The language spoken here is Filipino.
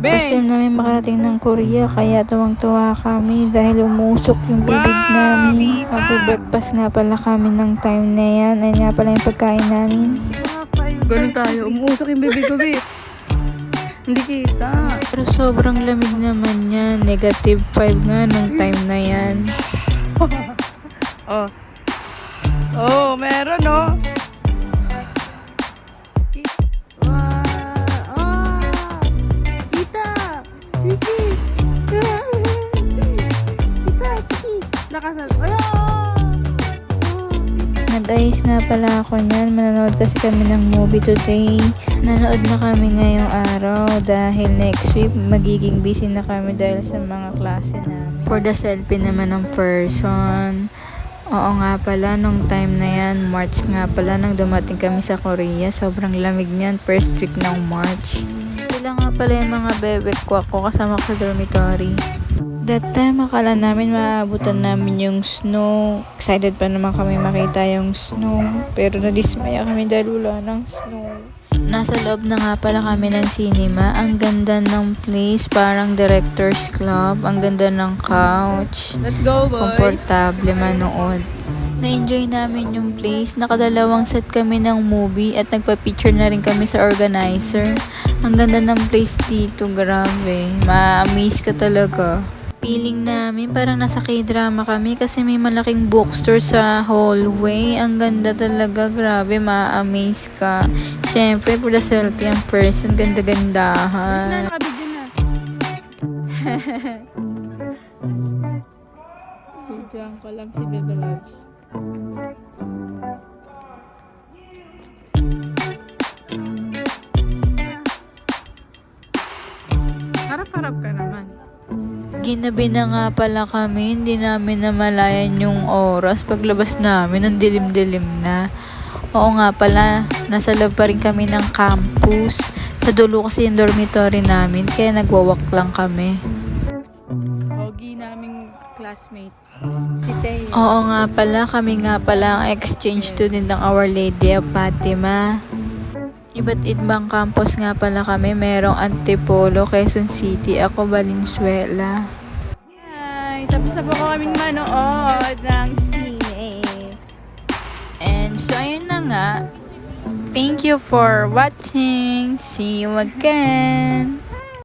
First time namin makarating ng Korea kaya tuwang-tuwa kami dahil umusok yung bibig namin. Magbe-breakfast nga pala kami ng time na yan. Ayun nga pala yung pagkain namin. Ganun tayo. Umuusok yung bibig ko, be. Hindi kita. Pero sobrang lamig naman yan. Negative 5 nga nung time na yan. Oh. Oh, meron, oh. Ayaw! Nag-ayos nga pala ako niyan. Manonood kasi kami ng movie today. Nanood na kami ngayong araw dahil next week magiging busy na kami dahil sa mga klase namin. For the selfie naman ng person. Oo nga pala, nung time na yan, March nga pala, nang dumating kami sa Korea, sobrang lamig niyan, first week ng March. Sila nga pala yung mga bebek ko ako kasama ko sa dormitory. That time, akala namin maabutan namin yung snow. Excited pa naman kami makita yung snow. Pero nadismaya kami dahil wala ng snow. Nasa loob na nga pala kami ng cinema. Ang ganda ng place, parang director's club. Ang ganda ng couch. Let's go, boy. Komportable manood. Na-enjoy namin yung place. Nakadalawang set kami ng movie at nagpa-picture na rin kami sa organizer. Ang ganda ng place dito, grabe. Ma-amaze ka talaga. Feeling namin parang nasa k-drama kami kasi may malaking bookstore sa hallway. Ang ganda talaga, grabe, ma-amaze ka. Siyempre, for the selfie ang person, ganda-gandahan. Diyan ko lang si Bebe Loves. Harap-harap ka naman. Ginabi na nga pala kami, hindi namin namalayan yung oras. Paglabas namin, ang dilim-dilim na. Oo nga pala, nasa loob pa rin kami ng campus. Sa dulo kasi yung dormitory namin, kaya nagwawak lang kami. Pogi naming classmate. Si Teo. Oo nga pala, kami nga pala ang exchange student ng Our Lady of Fatima. Iba't ibang campus nga pala kami. Merong Antipolo, Quezon City. Ako, Valenzuela. Hi! Tapos na po kaming manood ng sine. And so, ayun na nga. Thank you for watching. See you again.